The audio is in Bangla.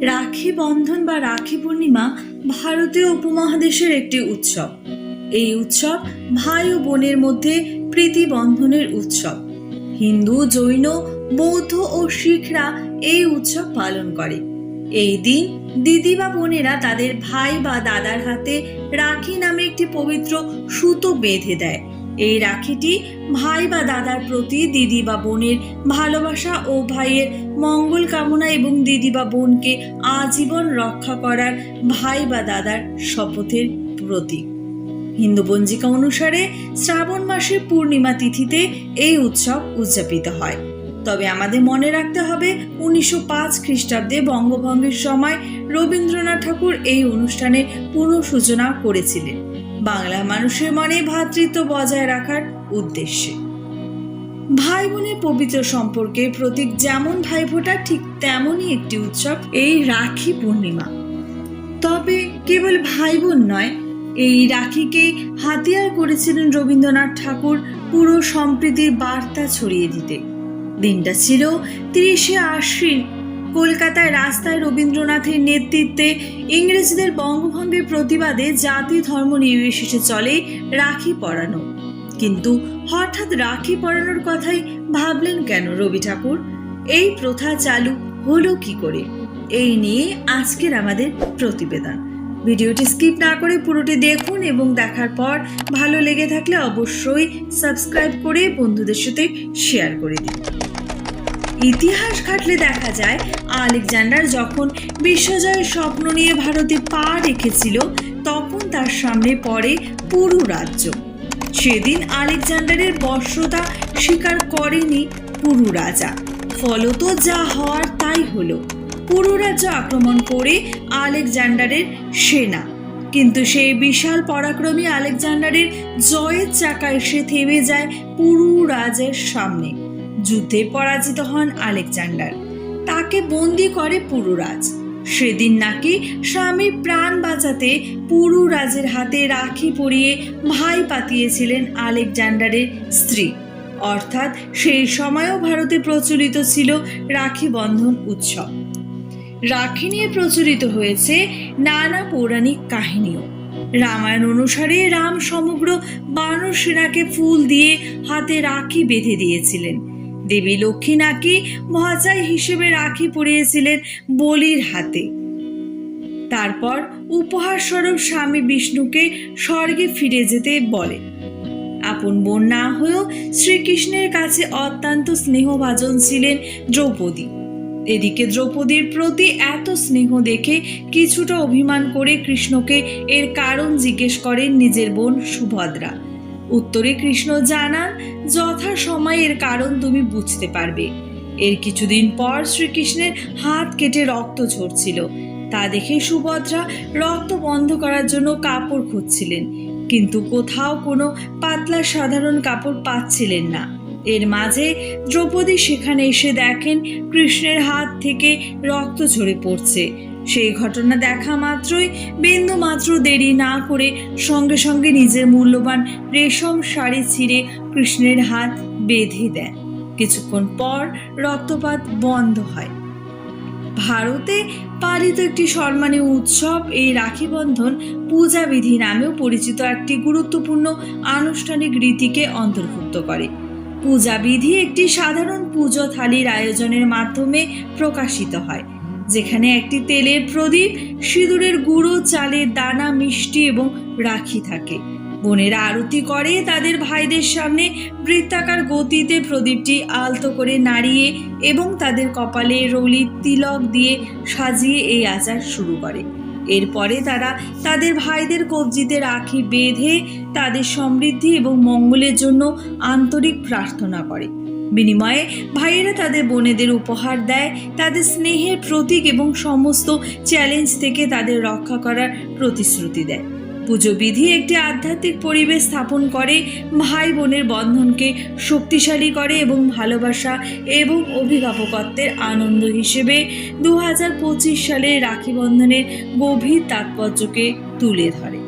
রাখি বন্ধন বা রাখি পূর্ণিমা ভারতীয় উপমহাদেশের একটি উৎসব। এই উৎসব ভাই ও বোনের মধ্যে প্রীতি বন্ধনের উৎসব। হিন্দু, জৈন, বৌদ্ধ ও শিখরা এই উৎসব পালন করে। এই দিন দিদি বা বোনেরা তাদের ভাই বা দাদার হাতে রাখি নামে একটি পবিত্র সুতো বেঁধে দেয়। এই রাখিটি ভাই বা দাদার প্রতি, দিদি বা বোনের ভালোবাসা ও ভাইয়ের মঙ্গল কামনা এবং দিদি বা বোনকে আজীবন রক্ষা করার ভাই বা দাদার শপথের প্রতীক। হিন্দু পঞ্জিকা অনুসারে শ্রাবণ মাসের পূর্ণিমা তিথিতে এই উৎসব উদযাপিত হয়। তবে আমাদের মনে রাখতে হবে, উনিশশো পাঁচ খ্রিস্টাব্দে বঙ্গভঙ্গের সময় রবীন্দ্রনাথ ঠাকুর এই অনুষ্ঠানে পুনঃসূচনা করেছিলেন। বাংলা মানুষের মনে ভ্রাতৃত্ব বজায় রাখার উদ্দেশ্যে। ভাই বোনের পবিত্র সম্পর্কের প্রতীক যেমন ভাইফোঁটা ঠিক তেমনই একটি উৎসব এই রাখি পূর্ণিমা। তবে কেবল ভাই বোন নয়, এই রাখিকে হাতিয়ার করেছিলেন রবীন্দ্রনাথ ঠাকুর পুরো সম্প্রীতির বার্তা ছড়িয়ে দিতে। দিনটা ছিল তিরিশে আশ্বিন কলকাতায় রাস্তায় রবীন্দ্রনাথের নেতৃত্বে ইংরেজদের বঙ্গভঙ্গের প্রতিবাদে জাতি ধর্ম নির্বিশেষে চলে রাখি পরানো। কিন্তু হঠাৎ রাখি পরানোর কথাই ভাবলেন কেন রবি ঠাকুর? এই প্রথা চালু হলো কি করে? এই নিয়ে আজকের আমাদের প্রতিবেদন। ভিডিওটি স্কিপ না করে পুরোটি দেখুন এবং দেখার পর ভালো লেগে থাকলে অবশ্যই সাবস্ক্রাইব করে বন্ধুদের সাথে শেয়ার করে দিন। ইতিহাস ঘাটলে দেখা যায়, আলেকজান্ডার যখন বিশ্বজয়ের স্বপ্ন নিয়ে ভারতে পা রেখেছিল, তখন তার সামনে পড়ে পুরু রাজ্য। সেদিন আলেকজান্ডারের বর্ষতা স্বীকার করেনি পুরু রাজা। ফলত যা হওয়ার তাই হলো। পুরু রাজ্য আক্রমণ করে আলেকজান্ডারের সেনা। কিন্তু সেই বিশাল পরাক্রমী আলেকজান্ডারের জয়ের চাকা এসে থেমে যায় পুরু রাজের সামনে। যুদ্ধে পরাজিত হন আলেকজান্ডার। তাকে বন্দি করে পুরুরাজ। সেদিন নাকি স্বামীর প্রাণ বাঁচাতে পুরুরাজের হাতে রাখি পরিয়ে ভাই পাতিয়েছিলেন আলেকজান্ডারের স্ত্রী। অর্থাৎ সেই সময়ও ভারতে প্রচলিত ছিল রাখি বন্ধন উৎসব। রাখি নিয়ে প্রচলিত হয়েছে নানা পৌরাণিক কাহিনীও। রামায়ণ অনুসারে রাম সমগ্র বানর সেনাকে ফুল দিয়ে হাতে রাখি বেঁধে দিয়েছিলেন। দেবী লক্ষ্মী নাকি মহাচাই হিসেবে রাখি পরিয়েছিলেন বলির হাতে। তারপর উপহার স্বরূপ স্বামী বিষ্ণুকে স্বর্গে ফিরে যেতে বলে। আপন বোন না হয়েও শ্রীকৃষ্ণের কাছে অত্যন্ত স্নেহভাজন ছিলেন দ্রৌপদী। এদিকে দ্রৌপদীর প্রতি এত স্নেহ দেখে কিছুটা অভিমান করে কৃষ্ণকে এর কারণ জিজ্ঞেস করেন নিজের বোন সুভদ্রা। উত্তরে কৃষ্ণ জানান, যথা সময় এর কারণ তুমি বুঝতে পারবে। এর কিছুদিন পর শ্রীকৃষ্ণের হাত কেটে রক্ত ঝরছিল। তা দেখে সুভদ্রা রক্ত বন্ধ করার জন্য কাপড় খুঁজছিলেন, কিন্তু কোথাও কোনো পাতলা সাধারণ কাপড় পাচ্ছিলেন না। এর মাঝে দ্রৌপদী সেখানে এসে দেখেন কৃষ্ণের হাত থেকে রক্ত ঝরে পড়ছে। সেই ঘটনা দেখা মাত্রই বিন্দু মাত্র দেরি না করে সঙ্গে সঙ্গে নিজের মূল্যবান রেশম শাড়ি ছিঁড়ে কৃষ্ণের হাত বেঁধে দেন। কিছুক্ষণ পর রক্তপাত বন্ধ হয়। ভারতে পালিত একটি সম্মানীয় উৎসব এই রাখি বন্ধন পূজা বিধি নামেও পরিচিত একটি গুরুত্বপূর্ণ আনুষ্ঠানিক রীতিকে অন্তর্ভুক্ত করে। পূজা বিধি একটি সাধারণ পুজো থালির আয়োজনের মাধ্যমে প্রকাশিত হয়, যেখানে একটি তেলের প্রদীপ, সিঁদুরের গুঁড়ো, চালের দানা, মিষ্টি এবং রাখি থাকে। বোনেরা আরতি করে, তাদের ভাইদের সামনে বৃত্তাকার গতিতে প্রদীপটি আলতো করে নাড়িয়ে এবং তাদের কপালে রলি তিলক দিয়ে সাজিয়ে এই আচার শুরু করে। এরপরে তারা তাদের ভাইদের কবজিতে রাখি বেঁধে তাদের সমৃদ্ধি এবং মঙ্গলের জন্য আন্তরিক প্রার্থনা করে। বিনিময়ে ভাইয়েরা তাদের বোনেদের উপহার দেয়, তাদের স্নেহের প্রতীক এবং সমস্ত চ্যালেঞ্জ থেকে তাদের রক্ষা করার প্রতিশ্রুতি দেয়। পুজো বিধি একটি আধ্যাত্মিক পরিবেশ স্থাপন করে, ভাই বোনের বন্ধনকে শক্তিশালী করে এবং ভালোবাসা এবং অভিভাবকত্বের আনন্দ হিসেবে দু হাজার পঁচিশ সালে রাখি বন্ধনের গভীর তাৎপর্যকে তুলে ধরে।